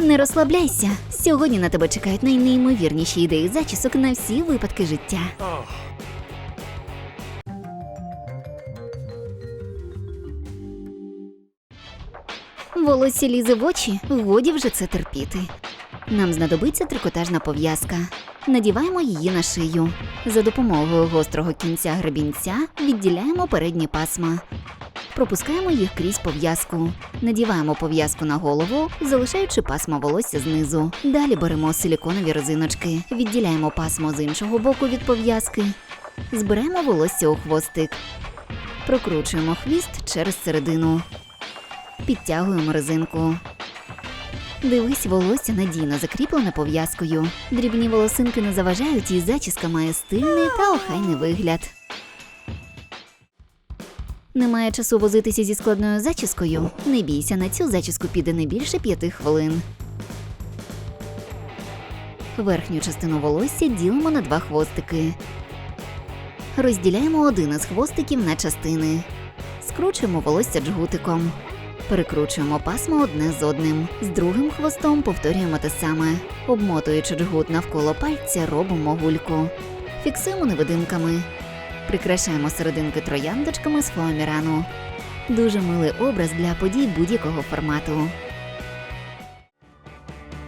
Не розслабляйся. Сьогодні на тебе чекають найнеймовірніші ідеї зачісок на всі випадки життя. Волосся лізе в очі, годі вже це терпіти. Нам знадобиться трикотажна пов'язка. Надіваємо її на шию. За допомогою гострого кінця гребінця відділяємо передні пасма. Пропускаємо їх крізь пов'язку. Надіваємо пов'язку на голову, залишаючи пасма волосся знизу. Далі беремо силіконові резиночки, відділяємо пасмо з іншого боку від пов'язки. Збираємо волосся у хвостик. Прокручуємо хвіст через середину. Підтягуємо резинку. Дивись, волосся надійно закріплене пов'язкою. Дрібні волосинки не заважають, і зачіска має стильний та охайний вигляд. Немає часу возитися зі складною зачіскою. Не бійся, на цю зачіску піде не більше п'яти хвилин. Верхню частину волосся ділимо на два хвостики. Розділяємо один із хвостиків на частини. Скручуємо волосся джгутиком. Перекручуємо пасмо одне з одним. З другим хвостом повторюємо те саме. Обмотуючи джгут навколо пальця, робимо гульку. Фіксуємо невидимками. Прикрашаємо серединки трояндочками з фоамірану. Дуже милий образ для подій будь-якого формату.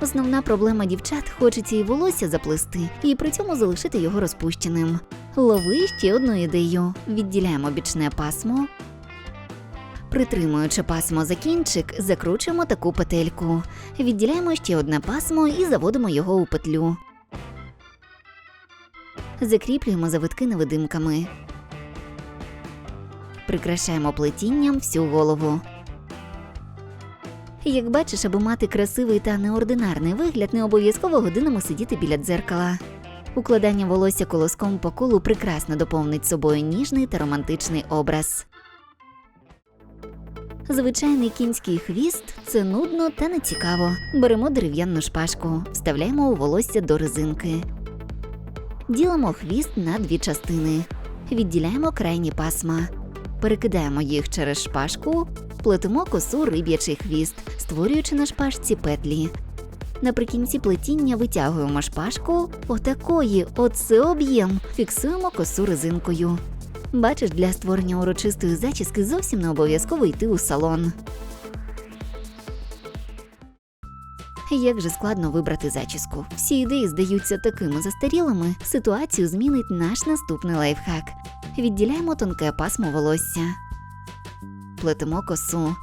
Основна проблема дівчат хочеться і волосся заплести, і при цьому залишити його розпущеним. Лови ще одну ідею: відділяємо бічне пасмо. Притримуючи пасмо за кінчик, закручуємо таку петельку. Відділяємо ще одне пасмо і заводимо його у петлю. Закріплюємо завитки невидимками. Прикрашаємо плетінням всю голову. Як бачиш, аби мати красивий та неординарний вигляд, не обов'язково годинами сидіти біля дзеркала. Укладання волосся колоском по колу прекрасно доповнить собою ніжний та романтичний образ. Звичайний кінський хвіст це нудно та нецікаво. Беремо дерев'яну шпажку, вставляємо у волосся до резинки. Ділимо хвіст на дві частини. Відділяємо крайні пасма. Перекидаємо їх через шпажку, плетемо косу риб'ячий хвіст, створюючи на шпажці петлі. Наприкінці плетіння витягуємо шпажку. Отакої, оце об'єм. Фіксуємо косу резинкою. Бачиш, для створення урочистої зачіски зовсім не обов'язково йти у салон. Як же складно вибрати зачіску. Всі ідеї здаються такими застарілими. Ситуацію змінить наш наступний лайфхак. Відділяємо тонке пасмо волосся, плетемо косу.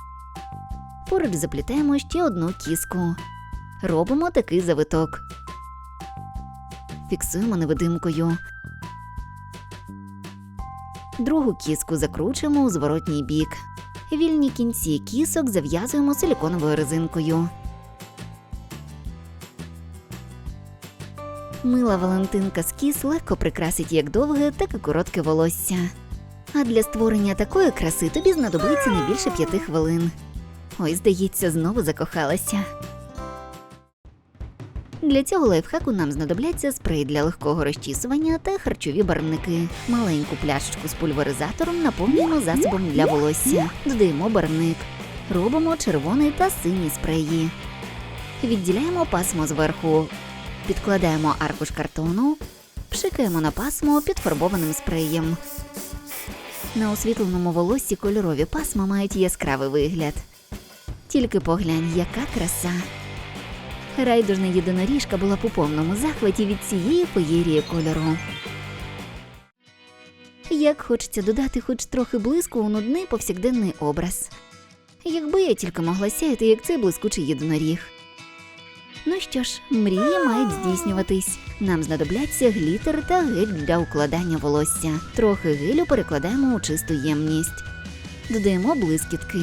Поруч заплітаємо ще одну кіску. Робимо такий завиток. Фіксуємо невидимкою. Другу кіску закручуємо у зворотній бік. Вільні кінці кісок зав'язуємо силіконовою резинкою. Мила Валентинка з кіс легко прикрасить як довге, так і коротке волосся. А для створення такої краси тобі знадобиться не більше п'яти хвилин. Ой, здається, знову закохалася. Для цього лайфхаку нам знадобляться спрей для легкого розчісування та харчові барвники. Маленьку пляшечку з пульверизатором наповнюємо засобом для волосся. Додаємо барвник. Робимо червоний та синій спреї. Відділяємо пасмо зверху. Підкладаємо аркуш картону, пшикаємо на пасмо підфарбованим спреєм. На освітленому волоссі кольорові пасма мають яскравий вигляд. Тільки поглянь, яка краса. Райдужна єдиноріжка була по повному захваті від цієї феєрії кольору. Як хочеться додати хоч трохи блиску у нудний повсякденний образ. Якби я тільки могла сяяти, як цей блискучий єдиноріг. Ну що ж, мрії мають здійснюватись. Нам знадобляться глітер та гель для укладання волосся. Трохи гелю перекладаємо у чисту ємність. Додаємо блискітки.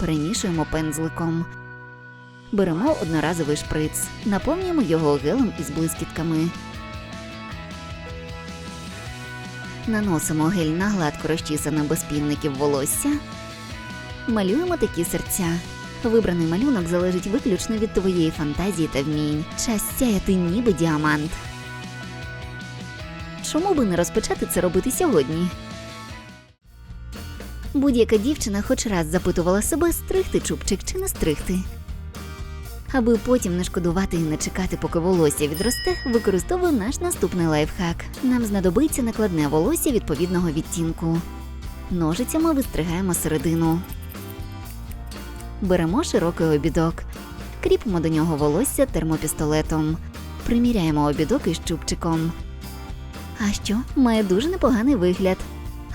Перемішуємо пензликом. Беремо одноразовий шприц, наповнюємо його гелем із блискітками. Наносимо гель на гладко розчісане без півників волосся. Малюємо такі серця. Вибраний малюнок залежить виключно від твоєї фантазії та вмінь. Час сяяти ніби діамант. Чому би не розпочати це робити сьогодні? Будь-яка дівчина хоч раз запитувала себе, стригти чубчик чи не стригти. Аби потім не шкодувати і не чекати, поки волосся відросте, використовую наш наступний лайфхак. Нам знадобиться накладне волосся відповідного відтінку. Ножицями вистригаємо середину. Беремо широкий обідок, кріпимо до нього волосся термопістолетом, приміряємо обідок із чубчиком. А що, має дуже непоганий вигляд.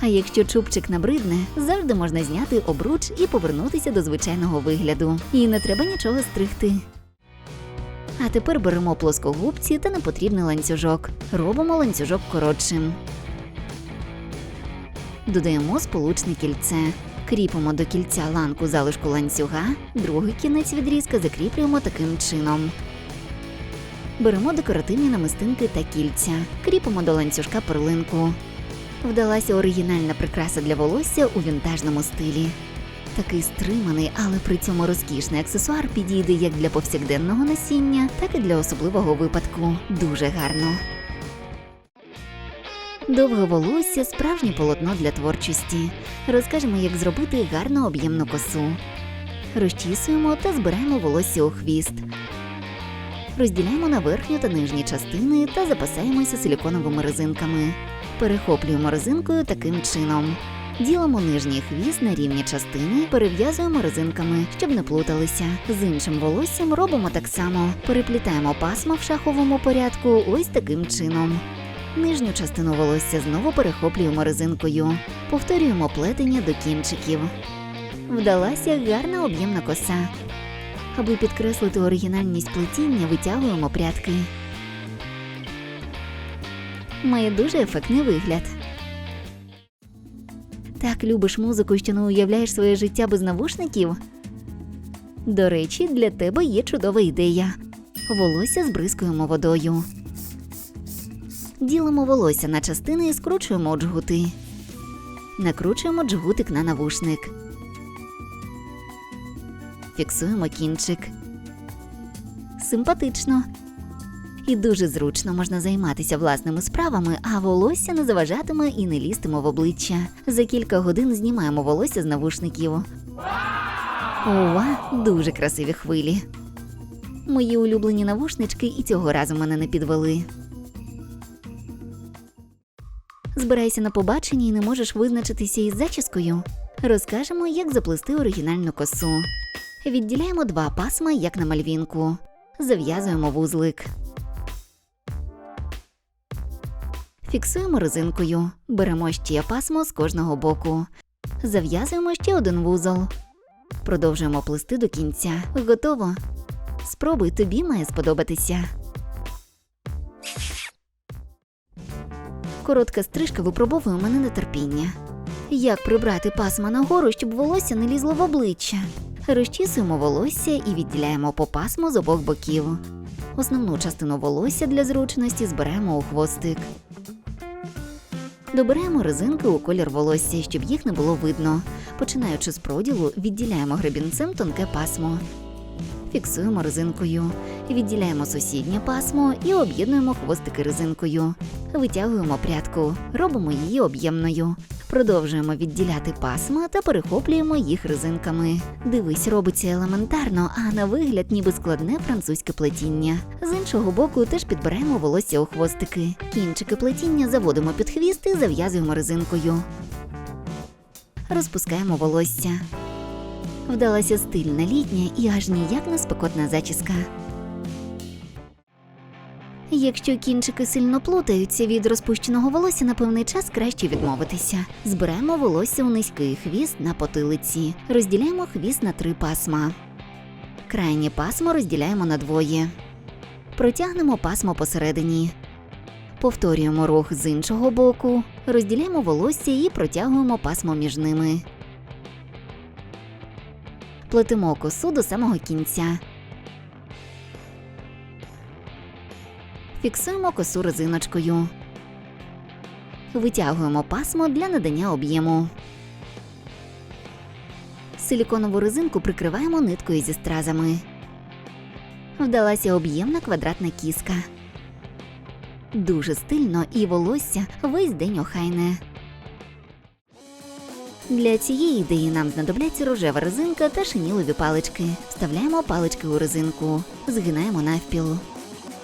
А якщо чубчик набридне, завжди можна зняти обруч і повернутися до звичайного вигляду. І не треба нічого стригти. А тепер беремо плоскогубці та непотрібний ланцюжок. Робимо ланцюжок коротшим. Додаємо сполучне кільце. Кріпимо до кільця ланку залишку ланцюга, другий кінець відрізка закріплюємо таким чином. Беремо декоративні намистинки та кільця, кріпимо до ланцюжка перлинку. Вдалася оригінальна прикраса для волосся у вінтажному стилі. Такий стриманий, але при цьому розкішний аксесуар підійде як для повсякденного носіння, так і для особливого випадку. Дуже гарно. Довге волосся справжнє полотно для творчості. Розкажемо, як зробити гарну об'ємну косу. Розчісуємо та збираємо волосся у хвіст. Розділяємо на верхню та нижні частини та запасаємося силіконовими резинками. Перехоплюємо резинкою таким чином. Ділимо нижній хвіст на рівні частини, перев'язуємо резинками, щоб не плуталися. З іншим волоссям робимо так само. Переплітаємо пасма в шаховому порядку ось таким чином. Нижню частину волосся знову перехоплюємо резинкою. Повторюємо плетення до кінчиків. Вдалася гарна об'ємна коса. Аби підкреслити оригінальність плетіння, витягуємо прядки. Має дуже ефектний вигляд. Так любиш музику, що не уявляєш своє життя без навушників? До речі, для тебе є чудова ідея. Волосся збризкуємо водою. Ділимо волосся на частини і скручуємо джгути. Накручуємо джгутик на навушник. Фіксуємо кінчик. Симпатично. І дуже зручно можна займатися власними справами, а волосся не заважатиме і не лізтиме в обличчя. За кілька годин знімаємо волосся з навушників. Ова, дуже красиві хвилі. Мої улюблені навушнички і цього разу мене не підвели. Збирайся на побачення і не можеш визначитися із зачіскою. Розкажемо, як заплести оригінальну косу. Відділяємо два пасма, як на мальвінку. Зав'язуємо вузлик. Фіксуємо резинкою. Беремо ще пасмо з кожного боку. Зав'язуємо ще один вузол. Продовжуємо плести до кінця. Готово. Спробуй, тобі має сподобатися. Коротка стрижка випробовує мене на терпіння. Як прибрати пасма нагору, щоб волосся не лізло в обличчя? Розчісуємо волосся і відділяємо по пасму з обох боків. Основну частину волосся для зручності зберемо у хвостик. Добираємо резинки у колір волосся, щоб їх не було видно. Починаючи з проділу, відділяємо гребінцем тонке пасмо. Фіксуємо резинкою, відділяємо сусіднє пасмо і об'єднуємо хвостики резинкою. Витягуємо прядку, робимо її об'ємною. Продовжуємо відділяти пасма та перехоплюємо їх резинками. Дивись, робиться елементарно, а на вигляд ніби складне французьке плетіння. З іншого боку, теж підбираємо волосся у хвостики. Кінчики плетіння заводимо під хвіст і зав'язуємо резинкою. Розпускаємо волосся. Вдалася стильна літня і аж ніяк не спекотна зачіска. Якщо кінчики сильно плутаються від розпущеного волосся, на певний час краще відмовитися. Збираємо волосся у низький хвіст на потилиці, розділяємо хвіст на три пасма. Крайнє пасмо розділяємо на двоє. Протягнемо пасмо посередині. Повторюємо рух з іншого боку, розділяємо волосся і протягуємо пасмо між ними. Плетемо косу до самого кінця. Фіксуємо косу резиночкою. Витягуємо пасмо для надання об'єму. Силіконову резинку прикриваємо ниткою зі стразами. Вдалася об'ємна квадратна кіска. Дуже стильно і волосся весь день охайне. Для цієї ідеї нам знадобляться рожева резинка та шинілові палички. Вставляємо палички у резинку, згинаємо навпіл.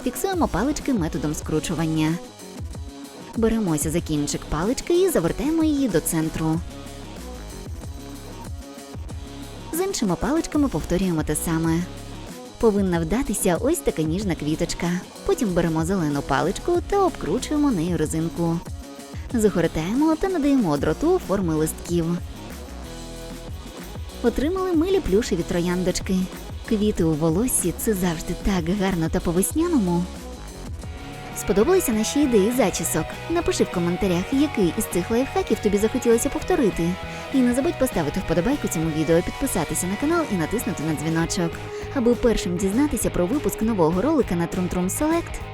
Фіксуємо палички методом скручування. Беремося за кінчик палички і завертаємо її до центру. З іншими паличками повторюємо те саме. Повинна вдатися ось така ніжна квіточка. Потім беремо зелену паличку та обкручуємо нею резинку. Загортаємо та надаємо дроту форми листків. Отримали милі плюшеві трояндочки. Квіти у волоссі це завжди так гарно та по-весняному. Сподобалися наші ідеї зачісок? Напиши в коментарях, який із цих лайфхаків тобі захотілося повторити. І не забудь поставити вподобайку цьому відео, підписатися на канал і натиснути на дзвіночок, аби першим дізнатися про випуск нового ролика на Трум Трум Селект.